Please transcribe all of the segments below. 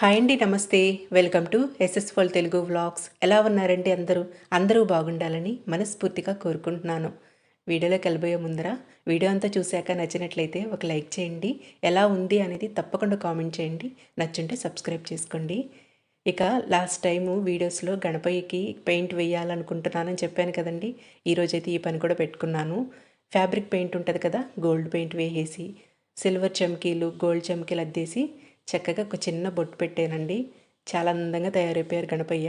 Hi అండి నమస్తే. Welcome to ఎస్ఎస్ఫోల్ తెలుగు వ్లాగ్స్. ఎలా ఉన్నారండి అందరూ? అందరూ బాగుండాలని మనస్ఫూర్తిగా కోరుకుంటున్నాను. వీడియోలోకి వెళ్ళబోయే ముందర వీడియో అంతా చూశాక నచ్చినట్లయితే ఒక లైక్ చేయండి. ఎలా ఉంది అనేది తప్పకుండా కామెంట్ చేయండి. నచ్చుంటే సబ్స్క్రైబ్ చేసుకోండి. ఇక లాస్ట్ టైము వీడియోస్లో గణపయ్యకి పెయింట్ వేయాలనుకుంటున్నానని చెప్పాను కదండి. ఈరోజైతే ఈ పని కూడా పెట్టుకున్నాను. ఫ్యాబ్రిక్ పెయింట్ ఉంటుంది కదా గోల్డ్ పెయింట్ వేసేసి సిల్వర్ చమ్కీలు గోల్డ్ చమ్కీలు అద్దేసి చక్కగా ఒక చిన్న బొట్టు పెట్టానండి. చాలా అందంగా తయారైపోయారు గణపయ్య.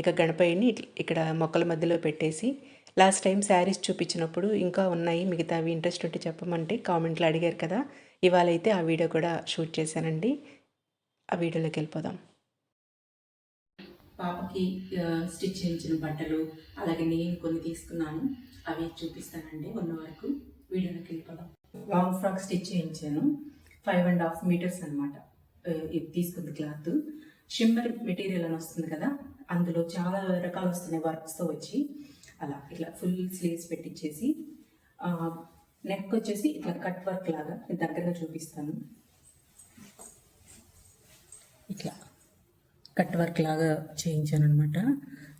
ఇక గణపయ్యని ఇక్కడ మొక్కల మధ్యలో పెట్టేసి లాస్ట్ టైం శారీస్ చూపించినప్పుడు ఇంకా ఉన్నాయి మిగతా అవి ఇంట్రెస్ట్ ఉంటే చెప్పమంటే కామెంట్లో అడిగారు కదా ఇవాళ అయితే ఆ వీడియో కూడా షూట్ చేశానండి. ఆ వీడియోలోకి వెళ్ళిపోదాం. పాపకి స్టిచ్ చేయించిన బట్టలు అలాగే నేను కొన్ని తీసుకున్నాను. అవి చూపిస్తానండి ఉన్న వరకు. వీడియోలోకి వెళ్ళిపోదాం. లాంగ్ ఫ్రాక్ స్టిచ్ చేయించాను. ఫైవ్ అండ్ హాఫ్ మీటర్స్ అనమాట ఇది తీసుకుంది క్లాత్. షిమ్మర్ మెటీరియల్ అని వస్తుంది కదా అందులో చాలా రకాలు వస్తున్నాయి వర్క్స్తో వచ్చి. అలా ఇట్లా ఫుల్ స్లీవ్స్ పెట్టించేసి నెక్ వచ్చేసి ఇట్లా కట్ వర్క్ లాగా నేను దగ్గరగా చూపిస్తాను. ఇట్లా కట్ వర్క్ లాగా చేయించాను అనమాట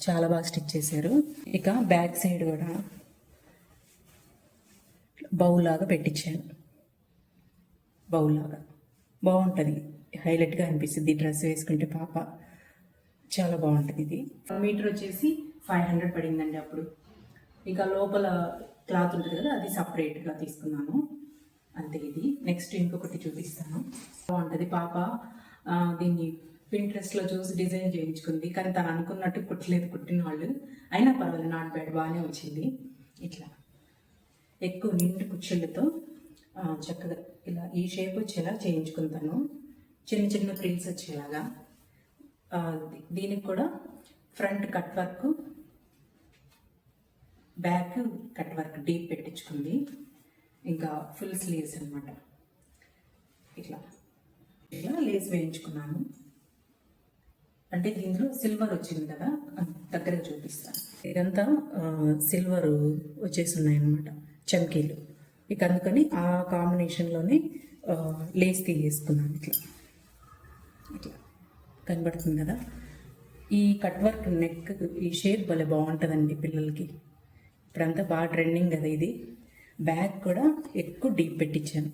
చాలా బాగా స్టిచ్ చేశారు. ఇక బ్యాక్ సైడ్ కూడా బౌల్ లాగా పెట్టించాను బౌల్ లాగా. బాగుంటుంది. హైలైట్గా అనిపిస్తుంది డ్రెస్ వేసుకుంటే పాప. చాలా బాగుంటుంది ఇది. మీటర్ వచ్చేసి ఫైవ్ హండ్రెడ్ పడిందండి అప్పుడు. ఇంకా లోపల క్లాత్ ఉంటుంది కదా అది సపరేట్గా తీసుకున్నాను. అంతే ఇది. నెక్స్ట్ ఇంకొకటి చూపిస్తాను. బాగుంటుంది. పాప దీన్ని పింట్రెస్ట్లో చూసి డిజైన్ చేయించుకుంది. కానీ తను అనుకున్నట్టు కుట్టలేదు కుట్టిన వాళ్ళు. అయినా పర్వాలేదు నాట్ బ్యాడ్. బాగానే వచ్చింది. ఇట్లా ఎక్కువ నిండు కుచ్చుళ్ళతో చక్కగా ఇలా ఈ షేప్ వచ్చేలా చేయించుకుంటాను. చిన్న చిన్న ప్రింట్స్ వచ్చేలాగా దీనికి కూడా front cut work back cut work deep పెట్టించుకుంది. ఇంకా ఫుల్ స్లీవ్స్ అనమాట ఇట్లా ఇట్లా లేస్ వేయించుకున్నాను. అంటే దీంట్లో సిల్వర్ వచ్చింది కదా దగ్గర చూపిస్తాను. ఇదంతా సిల్వర్ వచ్చేసి ఉన్నాయన్నమాట చమ్కీలు. ఇక అందుకని ఆ కాంబినేషన్లోనే లేస్ తీసేసుకున్నాను ఇట్లా. ఇట్లా కనబడుతుంది కదా. ఈ కట్ వర్క్ నెక్ ఈ షేప్ భలే బాగుంటుందండి పిల్లలకి. ఇప్పుడంతా బాగా ట్రెండింగ్ కదా ఇది. బ్యాగ్ కూడా ఎక్కువ డీప్ పెట్టించాను.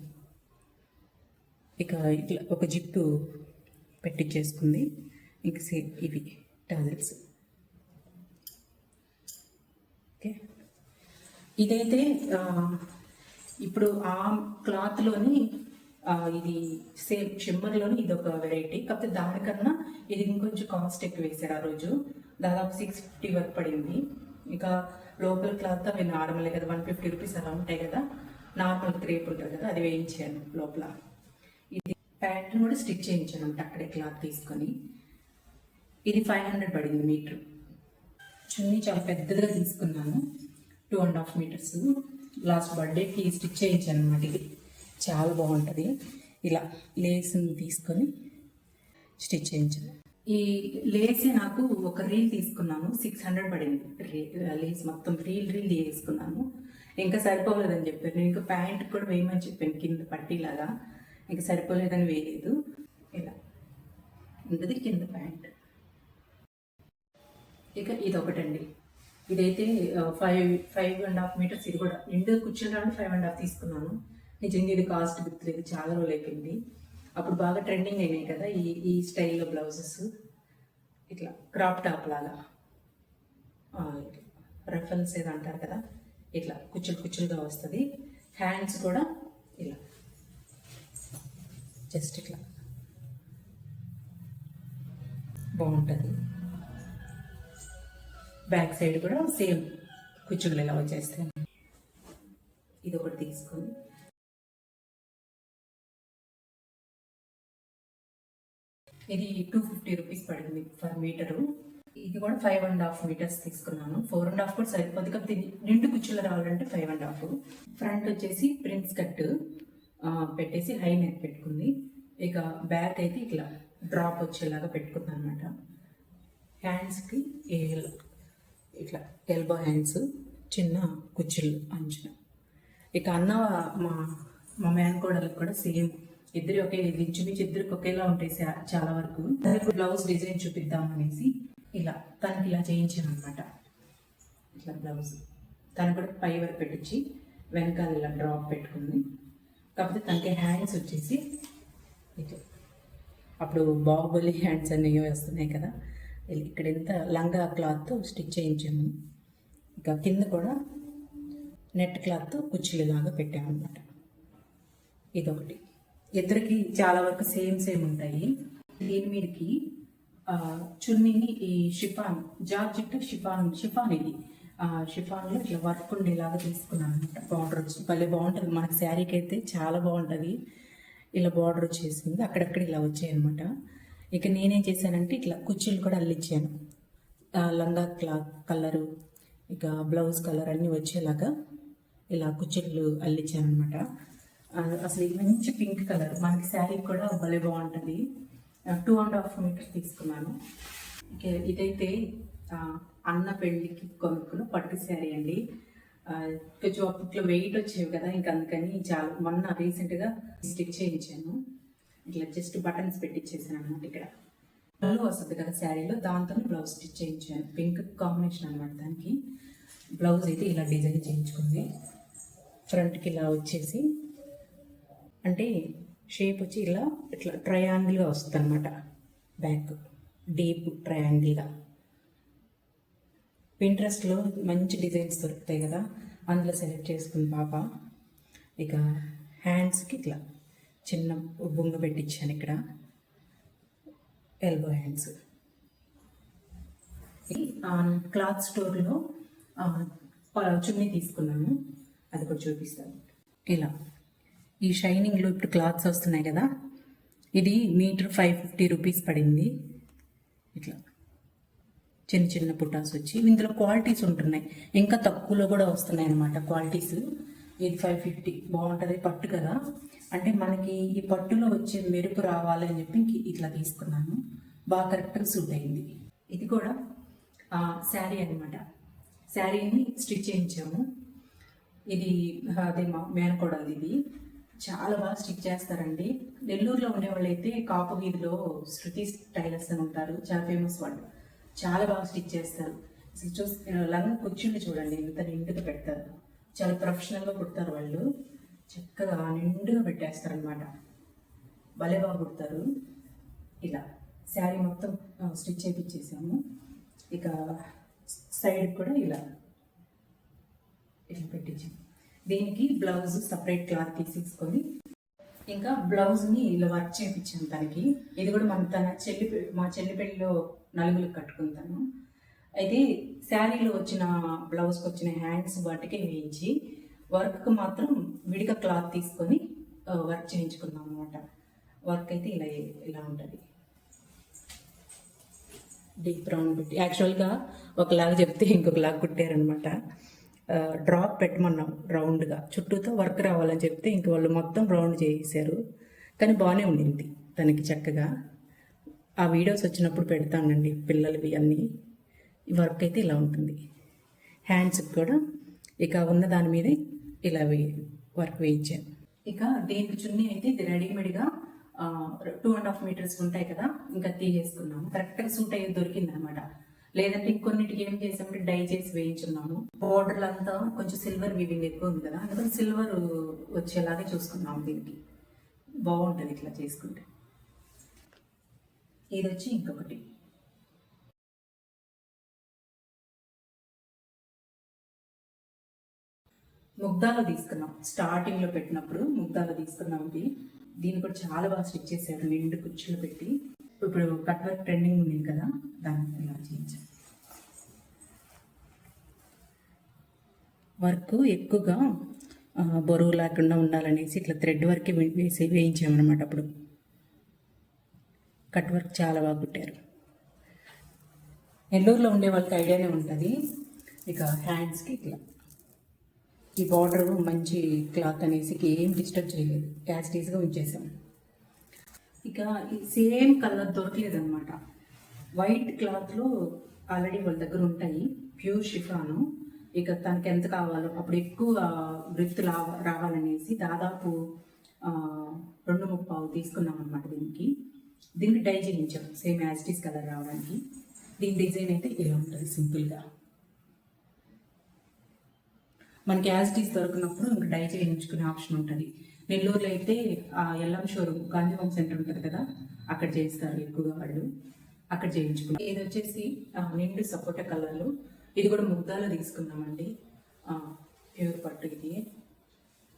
ఇక ఇట్లా ఒక జిప్పు పెట్టించేసుకుంది. ఇంక సేమ్ ఇవి టాజల్స్. ఓకే. ఇదైతే ఇప్పుడు ఆ క్లాత్లోని ఇది సేమ్ షిమ్మర్లోని ఇది ఒక వెరైటీ కాకపోతే దానికన్నా ఇది ఇంకొంచెం కాస్ట్ ఎక్కువ వేశారు ఆ రోజు. దాదాపు సిక్స్ ఫిఫ్టీ వరకు పడింది. ఇక లోకల్ క్లాత్ అవి నార్మలే కదా వన్ ఫిఫ్టీ రూపీస్ అలా ఉంటాయి కదా. నార్మల్ క్రేప్ ఉంటుంది కదా అది వేయించాను లోపల. ఇది ప్యాంట్ కూడా స్టిచ్ చేయించాను అంటే అక్కడే క్లాత్ తీసుకొని. ఇది ఫైవ్ హండ్రెడ్ పడింది మీటర్ చున్నీ చాలా పెద్దదిగా తీసుకున్నాను. Two and half metres last బర్త్డేకి స్టిచ్ చేయించాను అనమాట ఇది. చాలా బాగుంటుంది. ఇలా లేస్ని తీసుకొని స్టిచ్ చేయించాలి ఈ లేస్ నాకు ఒక రీల్ తీసుకున్నాను. సిక్స్ హండ్రెడ్ పడింది. రీ- లేస్ మొత్తం రీల్ రీల్ వేసుకున్నాను ఇంకా సరిపోలేదని చెప్పాను. నేను ఇంకా ప్యాంట్ కూడా వేయమని చెప్పాను కింద పట్టీలాగా. ఇంకా సరిపోలేదని వేయలేదు. ఇలా. ఉంటుంది కింద ప్యాంట్. ఇక ఇది ఒకటండి ఇదైతే five five and half metres. ఇది కూడా రెండు కూర్చుని ఫైవ్ అండ్ హాఫ్ తీసుకున్నాను. నిజంగా ఇది కాస్ట్ గుర్తులేదు చాలా రోజులు అయిపోయింది అప్పుడు బాగా ట్రెండింగ్ అయినాయి కదా ఈ ఈ స్టైల్లో బ్లౌజెస్ ఇట్లా క్రాప్ టాప్ లాగా. రెఫరెన్స్ ఏదో అంటారు కదా ఇట్లా కుచ్చులు కుచ్చులుగా వస్తుంది. హ్యాండ్స్ కూడా ఇలా. జస్ట్ ఇట్లా. బాగుంటుంది. బ్యాక్ సైడ్ కూడా సేమ్ కుచ్చులు ఇలా వచ్చేస్తాయి. ఇది ఒకటి తీసుకొని ఇది టూ ఫిఫ్టీ రూపీస్ పడింది పర్ మీటరు ఇది కూడా ఫైవ్ అండ్ హాఫ్ మీటర్స్ తీసుకున్నాను. ఫోర్ అండ్ హాఫ్ కూడా సరిపోదు. కాబట్టి ఇది నిండు కుచ్చులు రావాలంటే ఫైవ్ అండ్ హాఫ్ ఫ్రంట్ వచ్చేసి ప్రిన్స్ కట్ పెట్టేసి హై నెక్ పెట్టుకుంది. ఇక బ్యాక్ అయితే ఇట్లా డ్రాప్ వచ్చేలాగా పెట్టుకుంది అనమాట హ్యాండ్స్కి ఇట్లా ఎల్బో హ్యాండ్స్ చిన్న కుచ్చులు అంచున ఇక అన్న మా మా మేనకోడలకు కూడా సేమ్ ఇద్దరు ఒకే ఇంచుమించు ఇద్దరికి ఒకేలా ఉంటాయి చాలా వరకు బ్లౌజ్ డిజైన్ చూపిద్దాం అనేసి ఇలా తనకి ఇలా చేయించాను అనమాట ఇట్లా బ్లౌజ్. తను కూడా పై వరకు పెట్టించి వెనకాల ఇలా డ్రాప్ పెట్టుకుంది. కాకపోతే తనకి హ్యాండ్స్ వచ్చేసి ఇట్లా అప్పుడు బాహుబలి హ్యాండ్స్ అన్నీ వస్తున్నాయి కదా. ఇక్కడ ఎంత లంగా క్లాత్ స్టిచ్ చేయించాము. ఇంకా కింద కూడా నెట్ క్లాత్ కుర్చీలాగా పెట్టామన్నమాట. ఇదొకటి. ఇద్దరికి చాలా వరకు సేమ్ సేమ్ ఉంటాయి. దీని మీదకి చున్నీని ఈ షిఫాన్ జార్జెట్ షిఫాన్ షిఫాన్ ఇది. ఆ షిఫాన్లో ఇట్లా వర్క్ ఉండేలాగా తీసుకున్నాను అనమాట బార్డర్ వచ్చి భలే బాగుంటుంది. మనకి శారీకి అయితే చాలా బాగుంటుంది. ఇలా బార్డర్ వచ్చేసింది. అక్కడక్కడ ఇలా వచ్చాయి అనమాట ఇక నేనేం చేశానంటే ఇట్లా కుర్చీలు కూడా అల్లించాను లంగా క్లాత్ కలరు ఇక బ్లౌజ్ కలర్ అన్నీ వచ్చేలాగా ఇలా కుర్చీలు అల్లించాను అనమాట అసలు ఇది మంచి పింక్ కలర్ మనకి శారీ కూడా భలే బాగుంటుంది. టూ అండ్ హాఫ్ మీటర్ తీసుకున్నాను. ఇదైతే అన్న పెళ్ళికి కొనుక్కున్న పట్టు శారీ అండి. కొంచెం అప్పట్లో వెయిట్ వచ్చేవి కదా ఇంకా అందుకని చాలా మొన్న రీసెంట్గా స్టిచ్ చేయించాను. ఇట్లా జస్ట్ బటన్స్ పెట్టించేసాను అనమాట ఇక్కడ. పళ్ళు వస్తుంది కదా శారీలో దాంతో బ్లౌజ్ స్టిచ్ చేయించాను. పింక్ కాంబినేషన్ అనమాట దానికి. బ్లౌజ్ అయితే ఇలా డిజైన్ చేయించుకుంది. ఫ్రంట్కి ఇలా వచ్చేసి అంటే షేప్ వచ్చి ఇలా ఇట్లా ట్రయాంగిల్గా వస్తుంది అనమాట బ్యాక్ డీప్ ట్రయాంగిల్గా పింట్రెస్ట్లో మంచి డిజైన్స్ దొరుకుతాయి కదా అందులో సెలెక్ట్ చేసుకుని పాప. ఇక హ్యాండ్స్కి ఇట్లా చిన్న బొంగ పెట్టించాను ఇక్కడ. ఎల్బో హ్యాండ్స్ క్లాత్ స్టోర్లో చున్నీ తీసుకున్నాను. అది కూడా చూపిస్తాను. ఇలా. ఈ షైనింగ్లో ఇప్పుడు క్లాత్స్ వస్తున్నాయి కదా? ఇది మీటర్ ఫైవ్ ఫిఫ్టీ రూపీస్ పడింది. ఇట్లా చిన్న చిన్న పుటాస్ వచ్చి ఇందులో క్వాలిటీస్ ఉంటున్నాయి. ఇంకా తక్కువలో కూడా వస్తున్నాయి అన్నమాట క్వాలిటీస్. ఇది ఫైవ్ ఫిఫ్టీ. బాగుంటుంది పట్టు కదా? అంటే మనకి ఈ పట్టులో వచ్చే మెరుపు రావాలి అని చెప్పి ఇంక ఇట్లా తీసుకున్నాను. బాగా కరెక్ట్గా సూట్ అయింది. ఇది కూడా శారీ అన్నమాట. శారీని స్టిచ్ చేయించాము. ఇది అదే మా మేనకోడలు ఇది చాలా బాగా స్టిచ్ చేస్తారండి. నెల్లూరులో ఉండేవాళ్ళు వాళ్ళైతే కాపు వీధిలో శృతి టైలర్స్ అని ఉంటారు చాలా ఫేమస్ వాళ్ళు. చాలా బాగా స్టిచ్ చేస్తారు. అసలు చూసి లంగా కూర్చుండి చూడండి ఇంత నిండుగా పెడతారు. చాలా ప్రొఫెషనల్గా కుడతారు వాళ్ళు. చక్కగా నిండుగా పెట్టేస్తారు అనమాట భలే బాగా కుడతారు. ఇలా శారీ మొత్తం స్టిచ్ చేయించేసాము ఇక సైడ్ కూడా ఇలా. ఇట్లా పెట్టించాము దీనికి బ్లౌజ్ సపరేట్ క్లాత్ తీసేసుకొని ఇంకా బ్లౌజ్ని ఇలా వర్క్ చేయించాను తనకి. ఇది కూడా మన తన చెల్లి మా చెల్లి పెళ్ళిలో నలుగురికి కట్టుకుంటాను. అయితే శారీలో వచ్చిన బ్లౌజ్కి వచ్చిన హ్యాండ్స్ వాటికే వేయించి వర్క్కి మాత్రం విడిగా క్లాత్ తీసుకొని వర్క్ చేయించుకున్నాం అనమాట వర్క్ అయితే ఇలా ఇలా ఉంటుంది. డీప్ రౌండ్ పెట్టి యాక్చువల్గా ఒకలాగా చెప్తే ఇంకొకలాగా కుట్టారనమాట డ్రాప్ పెట్టమన్నాం రౌండ్గా చుట్టూతో వర్క్ రావాలని చెప్తే ఇంక వాళ్ళు మొత్తం రౌండ్ చేసేసారు కానీ బాగానే ఉండింది తనకి చక్కగా. ఆ వీడియోస్ వచ్చినప్పుడు పెడతానండి పిల్లలవి అన్నీ. వర్క్ అయితే ఇలా ఉంటుంది. హ్యాండ్స్కి కూడా ఇక ఉన్న దాని మీద ఇలా వే వర్క్ వేయించాను. ఇక దీనికి చున్నీ అయితే ఇది రెడీమేడ్గా టూ అండ్ హాఫ్ మీటర్స్ ఉంటాయి కదా ఇంకా తీసేసుకున్నాము. కరెక్ట్గా సూట్ అయ్యేది దొరికింది అనమాట లేదంటే ఇంకొన్నిటికి ఏం చేసామంటే డై చేసి వేయించున్నాము. బోర్డర్లు అంతా కొంచెం సిల్వర్ వీవింగ్ ఎక్కువ ఉంది కదా అందుకని సిల్వర్ వచ్చేలాగా చూసుకున్నాము దీనికి. బాగుంటుంది ఇట్లా చేసుకుంటే. ఇది వచ్చి ఇంకొకటి. ముగ్ధాలో తీసుకున్నాం. స్టార్టింగ్లో పెట్టినప్పుడు ముగ్దాలో తీసుకున్నాం ఇది. దీన్ని కూడా చాలా బాగా స్టిచ్ చేశారు నిండు కుర్చీలు పెట్టి. ఇప్పుడు కట్ వర్క్ ట్రెండింగ్ ఉంది కదా దాన్ని ఇలా వర్క్ ఎక్కువగా బరువు లేకుండా ఉండాలనేసి ఇట్లా థ్రెడ్ వర్క్ వేసి వేయించామన్నమాట అప్పుడు. కట్ వర్క్ చాలా బాగా కుట్టారు. నెల్లూరులో ఉండే వాళ్ళకి ఐడియానే ఉంటుంది. ఇక హ్యాండ్స్కి ఇట్లా. ఈ బార్డర్ మంచి క్లాత్ అనేసి ఏం డిస్టర్బ్ చేయలేదు. యాస్టీస్గా ఉంచేసాం ఇక ఈ సేమ్ కలర్ దొరకలేదు అనమాట వైట్ క్లాత్లో ఆల్రెడీ వాళ్ళ దగ్గర ఉంటాయి. Pure chiffon. ఇక తనకి ఎంత కావాలో అప్పుడు ఎక్కువ బ్రిత్ రావాలనేసి దాదాపు రెండు ముప్పావు తీసుకున్నాం అనమాట దీనికి. దీనికి డై చేయించాం. సేమ్ యాజిటీస్ కలర్ రావడానికి. దీని డిజైన్ అయితే ఇలా ఉంటుంది సింపుల్గా. మనకి యాజిటీస్ దొరికినప్పుడు ఇంకా డై చేయించుకునే ఆప్షన్ ఉంటుంది. నెల్లూరులో అయితే ఆ ఎల్లం షోరూమ్ గాంధీవం సెంటర్ ఉంటుంది కదా? అక్కడ చేస్తారు ఎక్కువగా వాళ్ళు. అక్కడ చేయించుకున్నాం. ఇది వచ్చేసి నిండు సపోటా కలర్లు. ఇది కూడా ముగ్దాలో తీసుకున్నామండి ప్యూర్ పట్టు ఇది.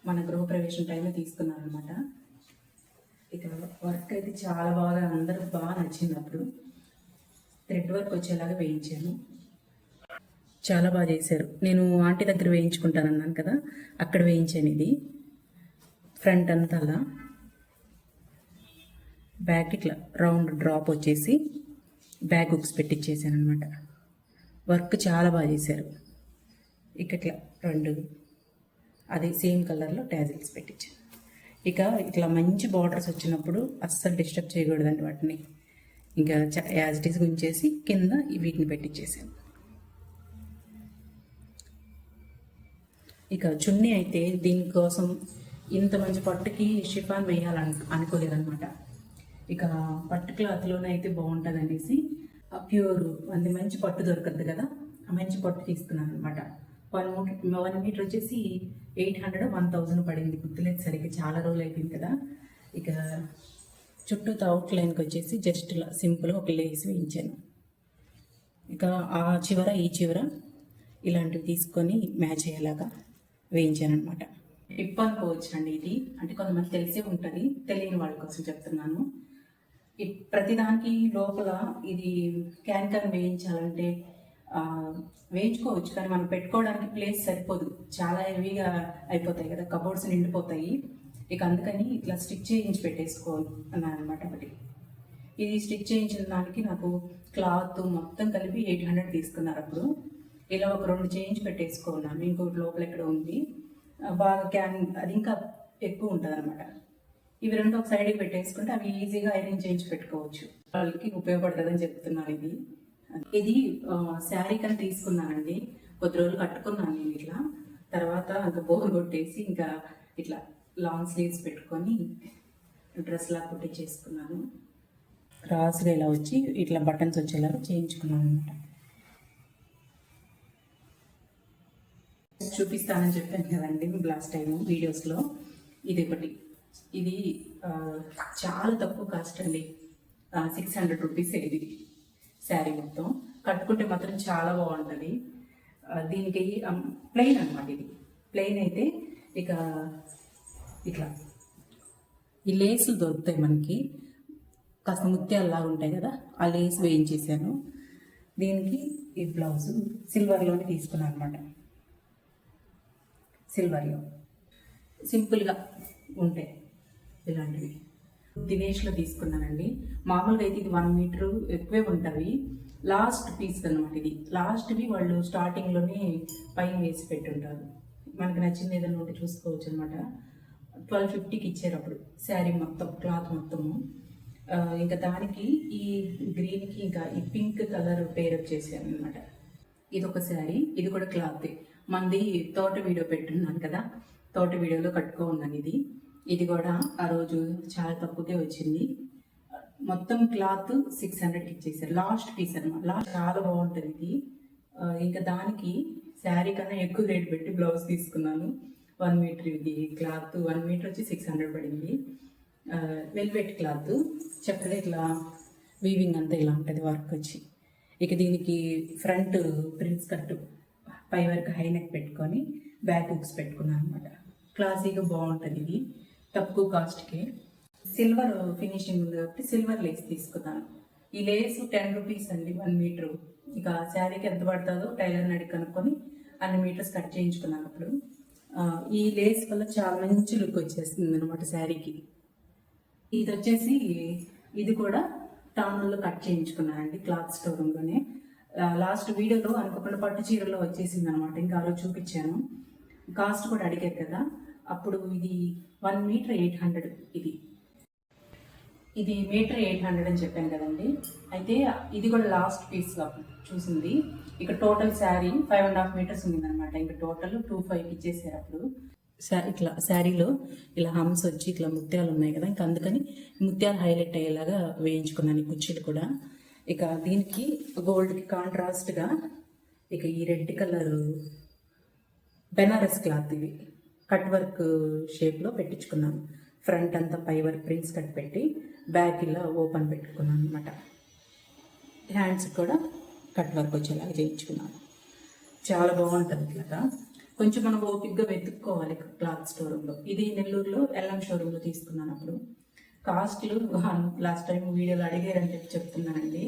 మన గృహప్రవేశం టైంలో తీసుకున్నాను అనమాట ఇక వర్క్ అయితే చాలా బాగా అందరికి బాగా నచ్చింది అప్పుడు. థ్రెడ్ వర్క్ వచ్చేలాగా వేయించాను. చాలా బాగా చేశారు. నేను ఆంటీ దగ్గర వేయించుకుంటానన్నాను కదా అక్కడ వేయించాను ఇది. ఫ్రంట్ అంతా అలా. బ్యాక్ ఇట్లా రౌండ్ డ్రాప్ వచ్చేసి బ్యాగ్ హుక్స్ పెట్టించేసాను అనమాట వర్క్ చాలా బాగా చేశారు. ఇక ఇట్లా రెండు అదే సేమ్ కలర్లో ట్యాజిల్స్ పెట్టించాను ఇక ఇట్లా మంచి బార్డర్స్ వచ్చినప్పుడు అస్సలు డిస్టర్బ్ చేయకూడదండి వాటిని. ఇంకా యాజ్ ఇట్ ఈస్ గుంచేసి కింద వీటిని పెట్టించేసాను ఇక చున్నీ అయితే దీనికోసం ఇంత మంచి పట్టుకి షిఫాన్ వేయాలని అనుకోలేదన్నమాట. ఇక పట్టు క్లాత్లోనే అయితే బాగుంటుంది అనేసి ప్యూర్ అది మంచి పట్టు దొరకద్దు కదా? ఆ మంచి పట్టు తీసుకున్నాను అనమాట వన్ వన్ మీటర్ వచ్చేసి ఎయిట్ హండ్రెడ్ వన్ థౌజండ్ పడింది. గుర్తులేదు సరిగ్గా చాలా రోజులు అయిపోయింది కదా? ఇక చుట్టూ అవుట్ లైన్కి వచ్చేసి జస్ట్ ఇలా సింపుల్గా ఒక లేస్ వేయించాను. ఇక ఆ చివర ఈ చివర ఇలాంటివి తీసుకొని మ్యాచ్ అయ్యేలాగా వేయించాను అనమాట టిప్ అనుకోవచ్చు అండి ఇది. అంటే కొంతమంది తెలిసే ఉంటుంది. తెలియని వాళ్ళ కోసం చెప్తున్నాను. ప్రతిదానికి లోపల ఇది క్యాన్కర్ వేయించాలంటే వేయించుకోవచ్చు కానీ మనం పెట్టుకోవడానికి ప్లేస్ సరిపోదు. చాలా హెవీగా అయిపోతాయి కదా కబోర్డ్స్ నిండిపోతాయి. ఇక అందుకని ఇట్లా స్టిచ్ చేయించి పెట్టేసుకోవాలి అన్నాను అనమాట ఒకటి. ఇది స్టిచ్ చేయించిన దానికి నాకు క్లాత్ మొత్తం కలిపి ఎయిట్ హండ్రెడ్ తీసుకున్నారు అప్పుడు. ఇలా ఒక రెండు చేయించి పెట్టేసుకున్నాను ఇంకోటి లోపల ఎక్కడ ఉంది. బాగా క్యాన్ అది ఇంకా ఎక్కువ ఉంటుంది అనమాట ఇవి రెండు ఒక సైడ్కి పెట్టేసుకుంటే అవి ఈజీగా ఐరన్ చేయించి పెట్టుకోవచ్చు. వాళ్ళకి ఉపయోగపడుతుందని చెప్తున్నాను ఇది. ఇది శారీ కని తీసుకున్నానండి. కొద్ది రోజులు కట్టుకున్నాను నేను ఇట్లా. తర్వాత ఇంకా బోర్ కొట్టేసి ఇంకా ఇట్లా లాంగ్ స్లీవ్స్ పెట్టుకొని డ్రెస్ లా కుట్టించేసుకున్నాను. క్రాస్గా ఇలా వచ్చి ఇట్లా బటన్స్ వచ్చేలాగా చేయించుకున్నాను అనమాట చూపిస్తానని చెప్పాను కదండి లాస్ట్ టైం వీడియోస్లో ఇది ఒకటి. ఇది చాలా తక్కువ కాస్ట్ అండి. సిక్స్ హండ్రెడ్ రూపీస్ ఇది. శారీ మొత్తం. కట్టుకుంటే మాత్రం చాలా బాగుంటుంది. దీనికి ప్లెయిన్ అనమాట ఇది. ప్లెయిన్ అయితే ఇక ఇట్లా ఈ లేసులు దొరుకుతాయి మనకి. కాస్త ముత్యాలలా ఉంటాయి కదా ఆ లేస్ వేయించేసాను. దీనికి ఈ బ్లౌజ్ సిల్వర్లోనే తీసుకున్నాను అనమాట సిల్వర్లో సింపుల్గా ఉంటాయి. ఇలాంటివి. దినేష్లో తీసుకున్నానండి. మామూలుగా అయితే ఇది వన్ మీటర్ ఎక్కువే ఉంటుంది. లాస్ట్ పీస్ అనమాట ఇది. లాస్ట్వి వాళ్ళు స్టార్టింగ్లోనే పైన వేసి పెట్టుంటారు. మనకి నచ్చింది ఏదైనా ఒకటి చూసుకోవచ్చు అనమాట ట్వెల్వ్ ఫిఫ్టీకి ఇచ్చారు అప్పుడు. శారీ మొత్తం క్లాత్ మొత్తము. ఇంకా దానికి ఈ గ్రీన్కి ఇంకా ఈ పింక్ కలర్ పేరప్ చేశాను అనమాట ఇది ఒక శారీ. ఇది కూడా క్లాత్ మంది తోట వీడియో పెట్టున్నాను కదా. తోట వీడియోలో కట్టుకో ఉన్నాను ఇది ఇది కూడా ఆ రోజు చాలా తక్కువకే వచ్చింది. మొత్తం క్లాత్ సిక్స్ హండ్రెడ్కి ఇచ్చేసారు. లాస్ట్ పీస్ అనమాట లాస్ట్ చాలా బాగుంటుంది ఇది. ఇంకా దానికి శారీ కన్నా ఎక్కువ రేట్ పెట్టి బ్లౌజ్ తీసుకున్నాను. వన్ మీటర్ ఇది క్లాత్. వన్ మీటర్ వచ్చి సిక్స్ హండ్రెడ్ పడింది. Velvet cloth. చక్కగా ఇట్లా వీవింగ్ అంతా ఇలా ఉంటుంది వర్క్ వచ్చి. ఇక దీనికి ఫ్రంట్ ప్రిన్స్ కట్ పై వరకు హై నెక్ పెట్టుకొని బ్యాక్ హుక్స్ పెట్టుకున్నాను అనమాట క్లాసీగా బాగుంటుంది ఇది. తక్కువ కాస్ట్కి సిల్వర్ ఫినిషింగ్ ఉంది కాబట్టి సిల్వర్ లేస్ తీసుకున్నాను. ఈ లేస్ టెన్ రూపీస్ అండి వన్ మీటర్ ఇక శారీకి ఎంత పడుతుందో టైలర్ని అడిగి కనుక్కొని అన్ని మీటర్స్ కట్ చేయించుకున్నాను అప్పుడు ఈ లేస్ వల్ల చాలా మంచి లుక్ వచ్చేస్తుంది అనమాట శారీకి. ఇది వచ్చేసి ఇది కూడా టౌన్లో కట్ చేయించుకున్నానండి క్లాత్ స్టోరూంలోనే లాస్ట్ వీడియోలో అనుకోకుండా పట్టు చీరలో వచ్చేసింది అనమాట ఇంకా ఆ చూపించాను. కాస్ట్ కూడా అడిగారు కదా. అప్పుడు ఇది వన్ మీటర్ ఎయిట్ హండ్రెడ్ ఇది. ఇది మీటర్ ఎయిట్ హండ్రెడ్ అని చెప్పాను కదండి. అయితే ఇది కూడా లాస్ట్ పీస్ చూసింది. ఇక total sari five and half metres ఉంది అనమాట ఇంకా టోటల్ టూ ఫైవ్ ఇచ్చేసారు అప్పుడు. శా- ఇట్లా శారీలో ఇలా హమ్స్ వచ్చి ఇట్లా ముత్యాలు ఉన్నాయి కదా. ఇంకా అందుకని ముత్యాలు హైలైట్ అయ్యేలాగా వేయించుకున్నాను ఈ కుర్చీలు కూడా. ఇక దీనికి గోల్డ్కి కాంట్రాస్ట్గా ఇక ఈ రెడ్ కలర్ బెనారస్ క్లాత్ ఇవి. కట్ వర్క్ షేప్లో పెట్టించుకున్నాను. ఫ్రంట్ అంతా పై వర్క్ ప్రింట్స్ కట్ పెట్టి బ్యాక్ ఇలా ఓపెన్ పెట్టుకున్నాను అనమాట హ్యాండ్స్ కూడా కట్ వర్క్ వచ్చేలాగా చేయించుకున్నాను. చాలా బాగుంటుంది ఇట్లాగా కొంచెం మనం ఓపిక్గా వెతుక్కోవాలి క్లాత్ స్టోరూంలో ఇది నెల్లూరులో ఎల్ఎం షోరూంలో తీసుకున్నాను అప్పుడు. కాస్ట్లు లాస్ట్ టైం వీడియోలో అడిగారని చెప్పి చెప్తున్నానండి.